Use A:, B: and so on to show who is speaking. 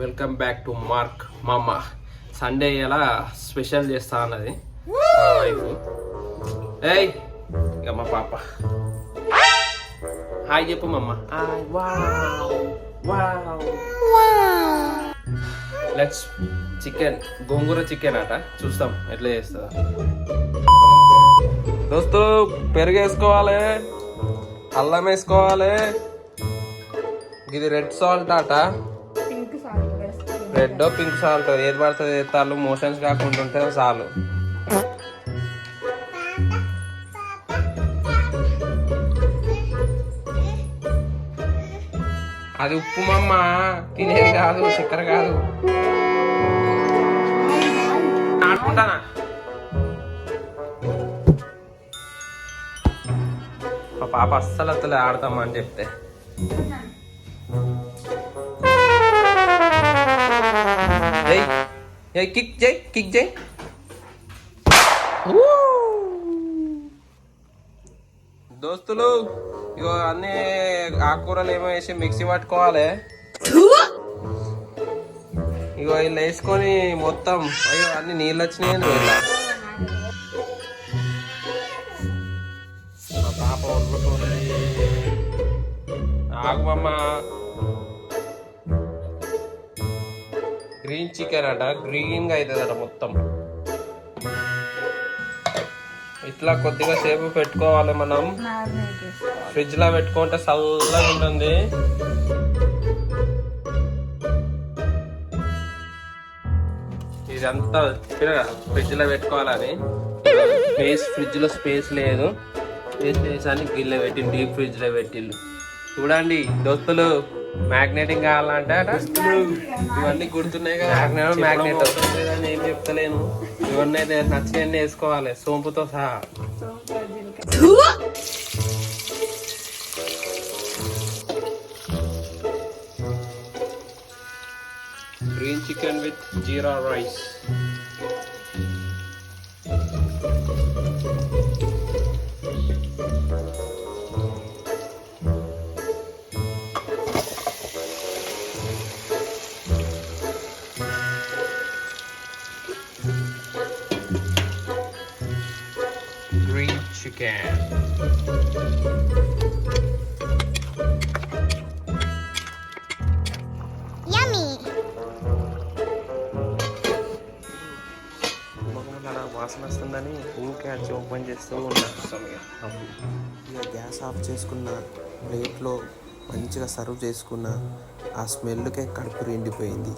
A: Welcome back to Mark మామ. Sunday ఎలా special చేస్తా అన్నది. మా ఏయ్ ఇక మా పాప. హాయ్ చెప్పు మమ్మ లెట్స్ చికెన్ గోంగూర చికెన్ అట చూస్తాం ఎట్లా చేస్తుందా. దోస్తు పెరుగు వేసుకోవాలి. అల్లం వేసుకోవాలి. ఇది రెడ్ సాల్ట్ అట రెడ్ పింక్ సాల్ట్. ఏది పడుతుంది ఎత్తాలు. మోషన్స్ కాకుండా ఉంటే చాలు. అది ఉప్పు మమ్మ తినేది కాదు చక్కెర కాదు. ఆడుకుంటానా మా పాప అస్సలు అత్తలే ఆడతామని చెప్తే. జై కిక్ జై కిక్ జై దోస్తులు ఇగో అన్ని ఆకుకూరలు ఏమో వేసి మిక్సీ పట్టుకోవాలి. ఇగో ఇలా వేసుకొని మొత్తం అయ్యో అన్ని నీళ్ళు వచ్చినాయని ఇలా మా పాప ఆగమమ్మ గ్రీన్ చికెన్ అట. గ్రీన్గా అవుతుంది మొత్తం. ఇట్లా కొద్దిగా సేపు పెట్టుకోవాలి మనం. ఫ్రిడ్జ్లో పెట్టుకుంటే చల్లగా ఉంటుంది. ఇదంతా ఫ్రిడ్జ్లో పెట్టుకోవాలని. స్పేస్ ఫ్రిడ్జ్లో స్పేస్ లేదు. స్పేస్ స్పేస్ అని పెట్టిండు డీప్ ఫ్రిడ్జ్లో పెట్టిండు. చూడండి దోస్తులు. మ్యాగ్నెటింగ్ కావాలంటే ఇవన్నీ గుర్తున్నాయి కదా. మ్యాగ్నెట్ లేదని ఏం చెప్తలేను. ఇవన్నీ అయితే నచ్చినవన్నీ వేసుకోవాలి. సోంపుతో సహా. Green chicken with jeera rice chicken మొహం వాసన వస్తుందని ఊరికే వచ్చి ఓపెన్ చేస్తూ ఉన్నాను
B: ఇక గ్యాస్ ఆఫ్ చేసుకున్న ప్లేట్లో మంచిగా సర్వ్ చేసుకున్న ఆ స్మెల్కే కడుపు నిండిపోయింది.